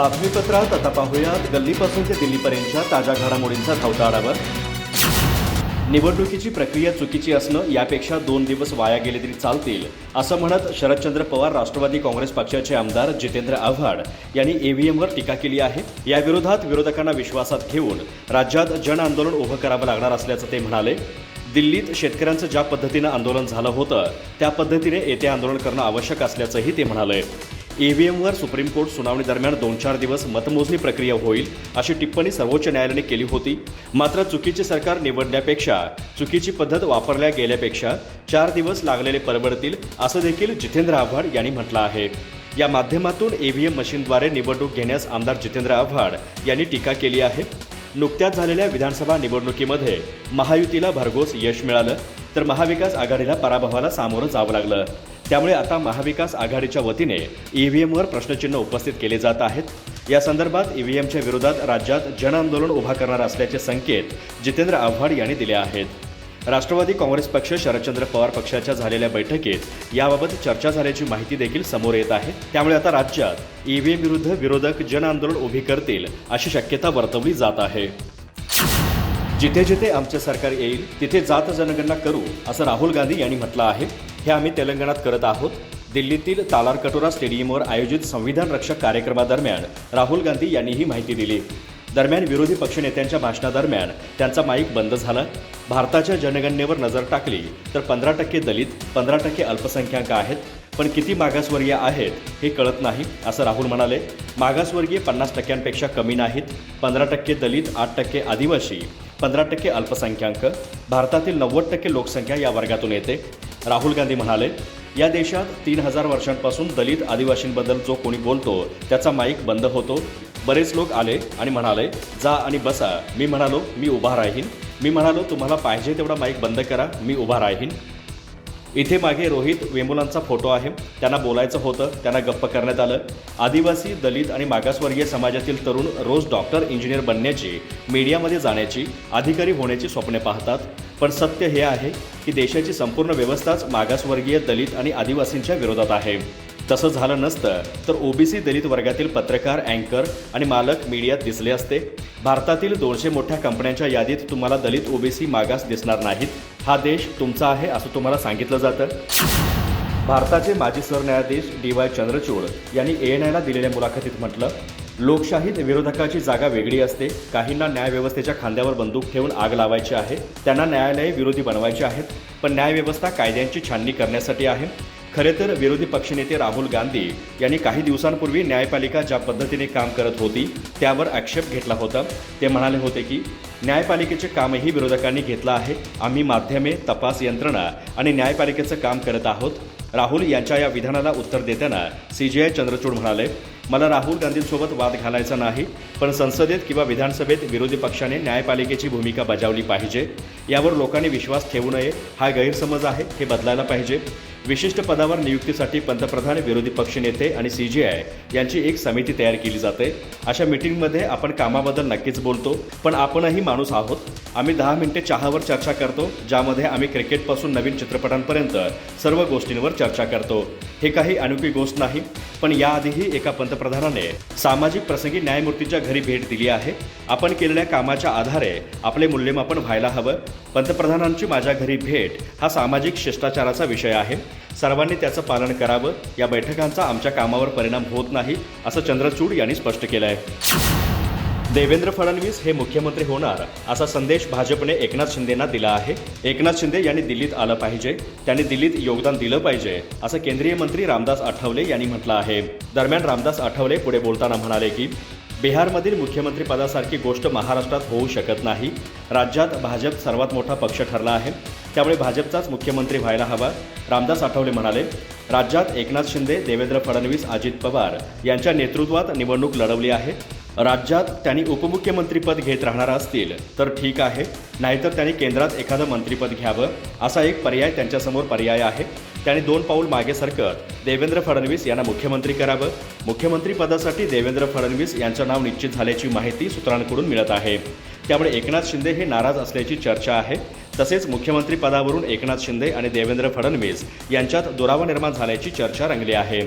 बातमीपत्रात आता पाहूयात. गल्लीपासून ते दिल्लीपर्यंतच्या ताज्या घडामोडींचा धावता आढावा. निवडणुकीची प्रक्रिया चुकीची असणं यापेक्षा दोन दिवस वाया गेले तरी चालतील असं म्हणत शरदचंद्र पवार राष्ट्रवादी काँग्रेस पक्षाचे आमदार जितेंद्र आव्हाड यांनी ईव्हीएमवर टीका केली आहे. याविरोधात विरोधकांना विश्वासात घेऊन राज्यात जन आंदोलन उभं करावं लागणार असल्याचं ते म्हणाले. दिल्लीत शेतकऱ्यांचं ज्या पद्धतीनं आंदोलन झालं होतं त्या पद्धतीने येथे आंदोलन करणं आवश्यक असल्याचंही ते म्हणाले. ईव्हीएमवर सुप्रीम कोर्ट सुनावणी दरम्यान दोन चार दिवस मतमोजणी प्रक्रिया होईल अशी टिप्पणी सर्वोच्च न्यायालयाने केली होती. मात्र चुकीचे सरकार निवडण्यापेक्षा चुकीची पद्धत वापरल्या गेल्यापेक्षा चार दिवस लागलेले परवडतील असं देखील जितेंद्र आव्हाड यांनी म्हटलं आहे. या माध्यमातून ईव्हीएम मशीनद्वारे निवडणूक घेण्यास आमदार जितेंद्र आव्हाड यांनी टीका केली आहे. नुकत्याच झालेल्या विधानसभा निवडणुकीमध्ये महायुतीला भरघोस यश मिळालं तर महाविकास आघाडीला पराभवाला सामोरं जावं लागलं. त्यामुळे आता महाविकास आघाडीच्या वतीने ईव्हीएमवर प्रश्नचिन्ह उपस्थित केले जात आहेत. या संदर्भात ईव्हीएमच्या विरोधात राज्यात जनआंदोलन उभा करणार असल्याचे संकेत जितेंद्र आव्हाड यांनी दिले आहेत. राष्ट्रवादी काँग्रेस पक्ष शरदचंद्र पवार पक्षाच्या झालेल्या बैठकीत याबाबत चर्चा झाल्याची माहिती देखील समोर येत आहे. त्यामुळे आता राज्यात ईव्हीएम विरुद्ध विरोधक जनआंदोलन उभी करतील अशी शक्यता वर्तवली जात आहे. जिथे जिथे आमचे सरकार येईल तिथे जात जनगणना करू असं राहुल गांधी यांनी म्हटलं आहे. हे आम्ही तेलंगणात करत आहोत. दिल्लीतील तालारकटोरा स्टेडियमवर आयोजित संविधान रक्षक कार्यक्रमादरम्यान राहुल गांधी यांनी ही माहिती दिली. दरम्यान विरोधी पक्षनेत्यांच्या भाषणादरम्यान त्यांचा माईक बंद झाला. भारताच्या जनगणनेवर नजर टाकली तर पंधरा टक्के दलित पंधरा टक्के अल्पसंख्याक आहेत. पण किती मागासवर्गीय आहेत हे कळत नाही असं राहुल म्हणाले. मागासवर्गीय पन्नास टक्क्यांपेक्षा कमी नाहीत. पंधरा टक्के दलित आठ टक्के आदिवासी पंधरा टक्के अल्पसंख्याक. भारतातील नव्वद टक्के लोकसंख्या या वर्गातून येते. राहुल गांधी म्हणाले या देशात तीन हजार वर्षांपासून दलित आदिवासींबद्दल जो कोणी बोलतो त्याचा माईक बंद होतो. बरेच लोक आले आणि म्हणाले जा आणि बसा. मी म्हणालो मी उभा राहीन. मी म्हणालो तुम्हाला पाहिजे तेवढा माईक बंद करा. मी उभा राहीन. इथे मागे रोहित वेमुलांचा फोटो आहे. त्यांना बोलायचं होतं त्यांना गप्प करण्यात आलं. आदिवासी दलित आणि मागासवर्गीय समाजातील तरुण रोज डॉक्टर इंजिनियर बनण्याची मीडियामध्ये जाण्याची अधिकारी होण्याची स्वप्ने पाहतात. पण सत्य हे आहे की देशाची संपूर्ण व्यवस्थाच मागासवर्गीय दलित आणि आदिवासींच्या विरोधात आहे. तसं झालं नसतं तर ओबीसी दलित वर्गातील पत्रकार अँकर आणि मालक मीडियात दिसले असते. भारतातील दोनशे मोठ्या कंपन्यांच्या यादीत तुम्हाला दलित ओबीसी मागास दिसणार नाहीत. हा देश तुमचा आहे असं तुम्हाला सांगितलं जातं? भारताचे माजी सरन्यायाधीश डी वाय चंद्रचूड यांनी ए एन आयला दिलेल्या मुलाखतीत म्हटलं लोकशाहीत विरोधकाची जागा वेगळी असते. काहींना न्यायव्यवस्थेच्या खांद्यावर बंदूक ठेवून आग लावायची आहे. त्यांना न्यायालये विरोधी बनवायची आहेत. पण न्यायव्यवस्था कायद्यांची छाननी करण्यासाठी आहे. खरे तर विरोधी पक्षनेते राहुल गांधी यांनी काही दिवसांपूर्वी न्यायपालिका ज्या पद्धतीने काम करत होती त्यावर आक्षेप घेतला होता. ते म्हणाले होते की न्यायपालिकेचे कामही विरोधकांनी घेतलं आहे. आम्ही माध्यमे तपास यंत्रणा आणि न्यायपालिकेचं काम करत आहोत. राहुल यांच्या या विधानाला उत्तर देताना सीजीआय चंद्रचूड म्हणाले मला राहुल गांधींसोबत वाद घालायचा नाही पण संसदेत किंवा विधानसभेत विरोधी पक्षाने न्यायपालिकेची भूमिका बजावली पाहिजे. यावर लोकांनी विश्वास ठेवू नये. हा गैरसमज आहे हे बदलायला पाहिजे. विशिष्ट पदावर नियुक्तीसाठी पंतप्रधान विरोधी पक्षनेते आणि सी जी आय यांची एक समिती तयार केली जाते. अशा मीटिंगमध्ये आपण कामाबद्दल नक्कीच बोलतो पण आपणही माणूस आहोत. आम्ही दहा मिनिटे चहावर चर्चा करतो ज्यामध्ये आम्ही क्रिकेटपासून नवीन चित्रपटांपर्यंत सर्व गोष्टींवर चर्चा करतो. हे काही अनोखी गोष्ट नाही पण याआधीही एका पंतप्रधानाने सामाजिक प्रसंगी न्यायमूर्तीच्या घरी भेट दिली आहे. आपण केलेल्या कामाच्या आधारे आपले मूल्यमापन व्हायला हवं. पंतप्रधानांची माझ्या घरी भेट हा सामाजिक शिष्टाचाराचा विषय आहे. सर्वांनी त्याचं पालन करावं. या बैठकांचा आमच्या कामावर परिणाम होत नाही असं चंद्रचूड यांनी स्पष्ट केलं आहे देवेंद्र फडणवीस हे मुख्यमंत्री होणार असा संदेश भाजपने एकनाथ शिंदेना दिला आहे. एकनाथ शिंदे यांनी दिल्लीत आलं पाहिजे त्यांनी दिल्लीत योगदान दिलं पाहिजे असं केंद्रीय मंत्री रामदास आठवले यांनी म्हटलं आहे. दरम्यान रामदास आठवले पुढे बोलताना म्हणाले की बिहारमधील मुख्यमंत्रीपदासारखी गोष्ट महाराष्ट्रात होऊ शकत नाही. राज्यात भाजप सर्वात मोठा पक्ष ठरला आहे. त्यामुळे भाजपचाच मुख्यमंत्री व्हायला हवा. रामदास आठवले म्हणाले राज्यात एकनाथ शिंदे देवेंद्र फडणवीस अजित पवार यांच्या नेतृत्वात निवडणूक लढवली आहे. राज्यात त्यांनी उपमुख्यमंत्रीपद घेत राहणार असतील तर ठीक आहे. नाहीतर त्यांनी केंद्रात एखादं मंत्रीपद घ्यावं. असा एक पर्याय त्यांच्यासमोर पर्याय आहे. त्यांनी दोन पाऊल मागे सरकत देवेंद्र फडणवीस यांना मुख्यमंत्री करावं. मुख्यमंत्री पदासाठी देवेंद्र फडणवीस यांचं नाव निश्चित झाल्याची माहिती सूत्रांकडून मिळत आहे. त्यामुळे एकनाथ शिंदे हे नाराज असल्याची चर्चा आहे. तसेच मुख्यमंत्री पदावरून एकनाथ शिंदे आणि देवेंद्र फडणवीस यांच्यात दुरावा निर्माण झाल्याची चर्चा रंगली आहे.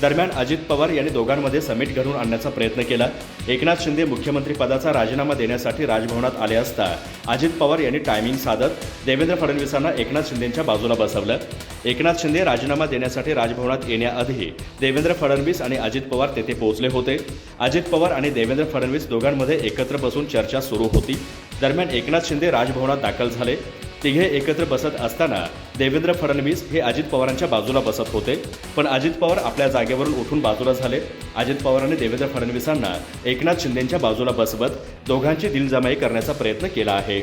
दरम्यान अजित पवार यांनी दोघांमध्ये समिट घडवून आणण्याचा प्रयत्न केला. एकनाथ शिंदे मुख्यमंत्री पदाचा राजीनामा देण्यासाठी राजभवनात आले असता अजित पवार यांनी टायमिंग साधत देवेंद्र फडणवीसांना एकनाथ शिंदेच्या बाजूला बसवलं. एकनाथ शिंदे राजीनामा देण्यासाठी राजभवनात येण्याआधी देवेंद्र फडणवीस आणि अजित पवार तेथे पोहोचले होते. अजित पवार आणि देवेंद्र फडणवीस दोघांमध्ये एकत्र बसून चर्चा सुरू होती. दरम्यान एकनाथ शिंदे राजभवनात दाखल झाले. तिघे एकत्र बसत असताना देवेंद्र फडणवीस हे अजित पवारांच्या बाजूला बसत होते. पण अजित पवार आपल्या जागेवरून उठून बाजूला झाले. अजित पवारांनी देवेंद्र फडणवीसांना एकनाथ शिंदेच्या बाजूला बसवत दोघांची दिलजमाई करण्याचा प्रयत्न केला आहे.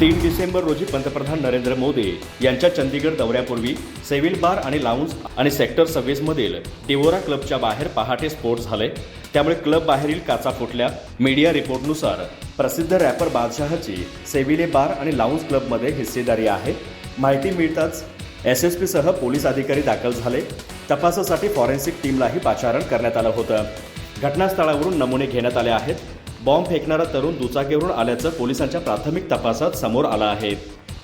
तीन डिसेंबर रोजी पंतप्रधान नरेंद्र मोदी यांच्या चंदीगड दौऱ्यापूर्वी सेव्हिल बार आणि लाऊंज आणि सेक्टर सव्वीसमधील टिवोरा क्लबच्या बाहेर पहाटे स्फोट झाले. त्यामुळे क्लब बाहेरील काचा फुटल्या मीडिया रिपोर्टनुसार प्रसिद्ध रॅपर बादशहाची सेविले बार आणि लाऊंज क्लबमध्ये हिस्सेदारी आहे. माहिती मिळताच एस एस पीसह पोलीस अधिकारी दाखल झाले. तपासासाठी फॉरेन्सिक टीमलाही पाचारण करण्यात आलं होतं. घटनास्थळावरून नमुने घेण्यात आले आहेत. बॉम्ब फेकणारा तरुण दुचाकीवरून आल्याचं पोलिसांच्या प्राथमिक तपासात समोर आलं आहे.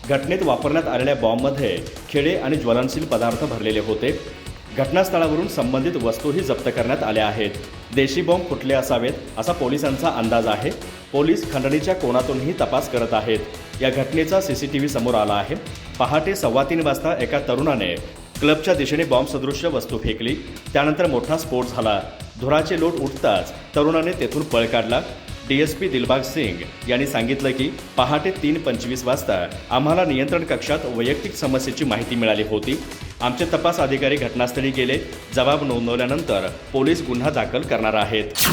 घटनेत वापरण्यात आलेल्या बॉम्बमध्ये खेडे आणि ज्वलनशील पदार्थ भरलेले होते. घटनास्थळावरून संबंधित वस्तूही जप्त करण्यात आल्या आहेत. देशी बॉम्ब फुटले असावेत असा पोलिसांचा अंदाज आहे. पोलीस खंडणीच्या कोणातूनही तपास करत आहेत. या घटनेचा सीसीटीव्ही समोर आला आहे. पहाटे सव्वा तीन वाजता एका तरुणाने क्लबच्या दिशेने बॉम्ब सदृश्य वस्तू फेकली. त्यानंतर मोठा स्फोट झाला. धुराचे लोट उठताच तरुणाने तेथून पळ काढला. डीएसपी दिलबाग सिंग यांनी सांगितलं की पहाटे तीन पंचवीस वाजता आम्हाला नियंत्रण कक्षात वैयक्तिक समस्येची माहिती मिळाली होती. आमचे तपास अधिकारी घटनास्थळी गेले. जबाब नोंदवल्यानंतर पोलीस गुन्हा दाखल करणार आहेत.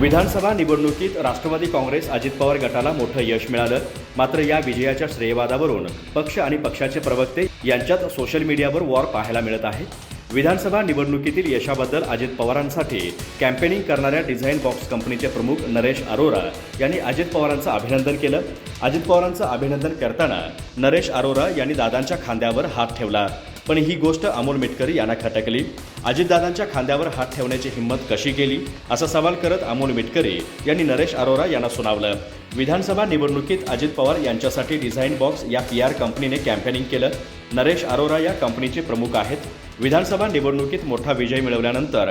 विधानसभा निवडणुकीत राष्ट्रवादी काँग्रेस अजित पवार गटाला मोठं यश मिळालं. मात्र या विजयाच्या श्रेयवादावरून पक्ष आणि पक्षाचे प्रवक्ते यांच्यात सोशल मीडियावर वॉर पाहायला मिळत आहे. विधानसभा निवडणुकीतील यशाबद्दल अजित पवारांसाठी कॅम्पेनिंग करणाऱ्या डिझाईन बॉक्स कंपनीचे प्रमुख नरेश अरोरा यांनी अजित पवारांचं अभिनंदन केलं. अजित पवारांचं अभिनंदन करताना नरेश अरोरा यांनी दादांच्या खांद्यावर हात ठेवला. पण ही गोष्ट अमोल मिटकरी यांना खटकली. अजितदादांच्या खांद्यावर हात ठेवण्याची हिंमत कशी केली? असा सवाल करत अमोल मिटकरी यांनी नरेश अरोरा यांना सुनावलं. विधानसभा निवडणुकीत अजित पवार यांच्यासाठी डिझाईन बॉक्स या पी आर कंपनीने कॅम्पेनिंग केलं. नरेश अरोरा या कंपनीचे प्रमुख आहेत. विधानसभा निवडणुकीत मोठा विजय मिळवल्यानंतर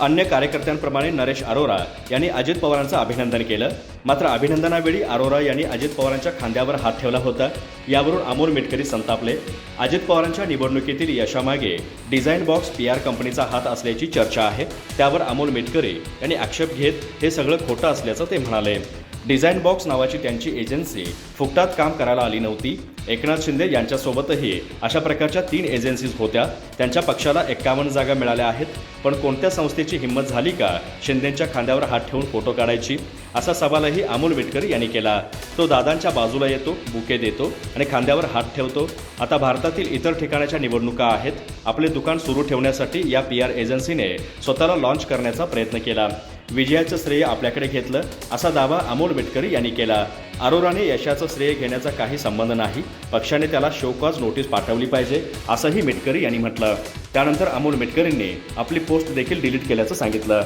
अन्य कार्यकर्त्यांप्रमाणे नरेश अरोरा यांनी अजित पवारांचं अभिनंदन केलं. मात्र अभिनंदनावेळी अरोरा यांनी अजित पवारांच्या खांद्यावर हात ठेवला होता. यावरून अमोल मिटकरी संतापले. अजित पवारांच्या निवडणुकीतील यशामागे डिझाईन बॉक्स पी आर कंपनीचा हात असल्याची चर्चा आहे. त्यावर अमोल मिटकरी यांनी आक्षेप घेत हे सगळं खोटं असल्याचं ते म्हणाले. डिझाईन बॉक्स नावाची त्यांची एजन्सी फुकटात काम करायला आली नव्हती. एकनाथ शिंदे यांच्यासोबतही अशा प्रकारच्या तीन एजन्सीज होत्या. त्यांच्या पक्षाला एक्कावन्न जागा मिळाल्या आहेत. पण कोणत्या संस्थेची हिंमत झाली का? शिंदेच्या खांद्यावर हात ठेवून फोटो काढायची? असा सवालही अमोल विटकरी यांनी केला. तो दादांच्या बाजूला येतो बुके देतो आणि खांद्यावर हात ठेवतो. आता भारतातील इतर ठिकाणाच्या निवडणुका आहेत. आपले दुकान सुरू ठेवण्यासाठी या पी आर एजन्सीने स्वतःला लॉन्च करण्याचा प्रयत्न केला. विजयाचं श्रेय आपल्याकडे घेतलं असा दावा अमोल मेटकरी यांनी केला. अरोराने यशाचं श्रेय घेण्याचा काही संबंध नाही पक्षाने त्याला शोकॉज नोटीस पाठवली पाहिजे असंही मेटकरी यांनी म्हटलं. त्यानंतर अमोल मेटकरींनी आपली पोस्ट देखील डिलीट केल्याचं सांगितलं.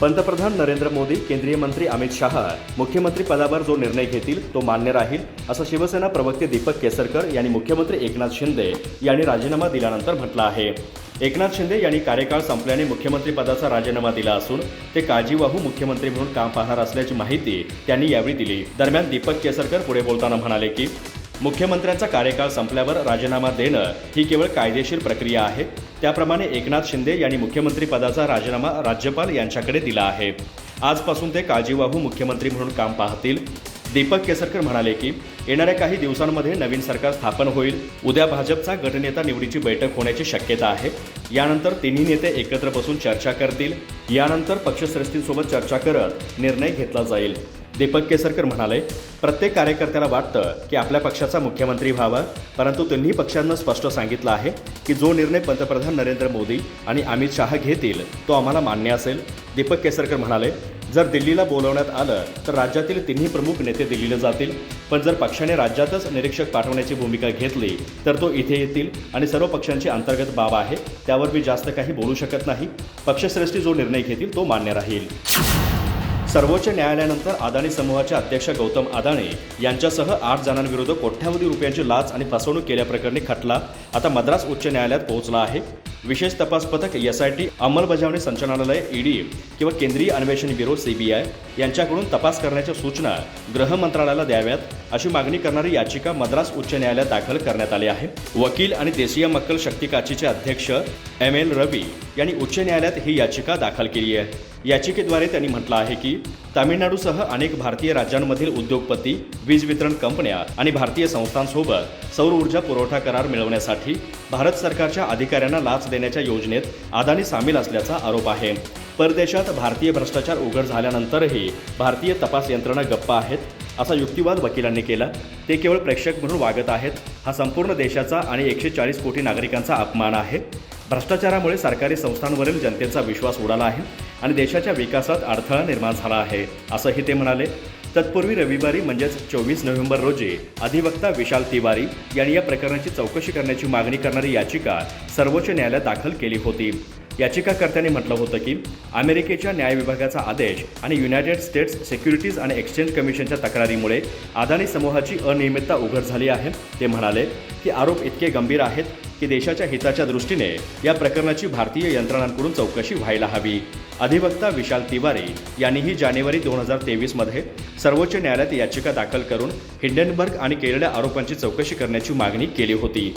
पंतप्रधान नरेंद्र मोदी केंद्रीय मंत्री अमित शहा मुख्यमंत्री पदावर जो निर्णय घेतील तो मान्य राहील असं शिवसेना प्रवक्ते दीपक केसरकर यांनी मुख्यमंत्री एकनाथ शिंदे यांनी राजीनामा दिल्यानंतर म्हटलं आहे. एकनाथ शिंदे यांनी कार्यकाळ संपल्याने मुख्यमंत्री पदाचा राजीनामा दिला असून ते काळजीवाहू मुख्यमंत्री म्हणून काम पाहणार असल्याची माहिती त्यांनी यावेळी दिली. दरम्यान दीपक केसरकर पुढे बोलताना म्हणाले की मुख्यमंत्र्यांचा कार्यकाळ संपल्यावर राजीनामा देणं ही केवळ कायदेशीर प्रक्रिया आहे. त्याप्रमाणे एकनाथ शिंदे यांनी मुख्यमंत्रीपदाचा राजीनामा राज्यपाल यांच्याकडे दिला आहे. आजपासून ते काळजीवाहू मुख्यमंत्री म्हणून काम पाहतील. दीपक केसरकर म्हणाले की येणाऱ्या काही दिवसांमध्ये नवीन सरकार स्थापन होईल. उद्या भाजपचा गटनेता निवडीची बैठक होण्याची शक्यता आहे. यानंतर तिन्ही नेते एकत्र बसून चर्चा करतील. यानंतर पक्षश्रेष्ठींसोबत चर्चा करत निर्णय घेतला जाईल. दीपक केसरकर म्हणाले प्रत्येक कार्यकर्त्याला वाटतं की आपल्या पक्षाचा मुख्यमंत्री व्हावा परंतु तिन्ही पक्षांना स्पष्ट सांगितलं आहे की जो निर्णय पंतप्रधान नरेंद्र मोदी आणि अमित शहा घेतील तो आम्हाला मान्य असेल. दीपक केसरकर म्हणाले जर दिल्लीला बोलवण्यात आलं तर राज्यातील तिन्ही प्रमुख नेते दिल्लीला जातील. पण जर पक्षाने राज्यातच निरीक्षक पाठवण्याची भूमिका घेतली तर तो इथे येतील आणि सर्व पक्षांची अंतर्गत बाब आहे त्यावर मी जास्त काही बोलू शकत नाही. पक्षश्रेष्ठी जो निर्णय घेतील तो मान्य राहील. सर्वोच्च न्यायालयानंतर अदानी समूहाचे अध्यक्ष गौतम अदाणे यांच्यासह आठ जणांविरुद्ध कोट्यावधी रुपयांची लाच आणि फसवणूक केल्याप्रकरणी खटला आता मद्रास उच्च न्यायालयात पोहोचला आहे. विशेष तपास पथक एसआयटी अंमलबजावणी संचालनालय ईडी किंवा केंद्रीय अन्वेषण ब्युरो सीबीआय यांच्याकडून तपास करण्याच्या सूचना गृह मंत्रालयाला द्याव्यात अशी मागणी करणारी याचिका मद्रास उच्च न्यायालयात दाखल करण्यात आली आहे. वकील आणि देशीय मक्कल शक्तिकाचीचे अध्यक्ष एम एल रवी यांनी उच्च न्यायालयात ही याचिका दाखल केली आहे. याचिकेद्वारे त्यांनी म्हटलं आहे की तामिळनाडूसह अनेक भारतीय राज्यांमधील उद्योगपती वीज वितरण कंपन्या आणि भारतीय संस्थांसोबत सौर ऊर्जा पुरवठा करार मिळवण्यासाठी भारत सरकारच्या अधिकाऱ्यांना लाच देण्याच्या योजनेत अदानी सामील असल्याचा आरोप आहे. परदेशात भारतीय भ्रष्टाचार उघड झाल्यानंतरही भारतीय तपास यंत्रणा गप्पा आहेत असा युक्तिवाद वकिलांनी केला. ते केवळ प्रेक्षक म्हणून वागत आहेत. हा संपूर्ण देशाचा आणि एकशे चाळीस कोटी नागरिकांचा अपमान आहे. भ्रष्टाचारामुळे सरकारी संस्थांवरील जनतेचा विश्वास उडाला आहे आणि देशाच्या विकासात अडथळा निर्माण झाला आहे असंही ते म्हणाले. तत्पूर्वी रविवारी म्हणजेच चोवीस नोव्हेंबर रोजी अधिवक्ता विशाल तिवारी यांनी या प्रकरणाची चौकशी करण्याची मागणी करणारी याचिका सर्वोच्च न्यायालयात दाखल केली होती. याचिकाकर्त्यांनी म्हटलं होतं की अमेरिकेच्या न्याय विभागाचा आदेश आणि युनायटेड स्टेट्स सिक्युरिटीज आणि एक्सचेंज कमिशनच्या तक्रारीमुळे अदानी समूहाची अनियमितता उघड झाली आहे. ते म्हणाले की आरोप इतके गंभीर आहेत की देशाच्या हिताच्या दृष्टीने या प्रकरणाची भारतीय यंत्रणांकडून चौकशी व्हायला हवी. अधिवक्ता विशाल तिवारी यांनीही जानेवारी दोन हजार तेवीसमध्ये सर्वोच्च न्यायालयात याचिका दाखल करून हिंडनबर्ग आणि केलेल्या आरोपांची चौकशी करण्याची मागणी केली होती.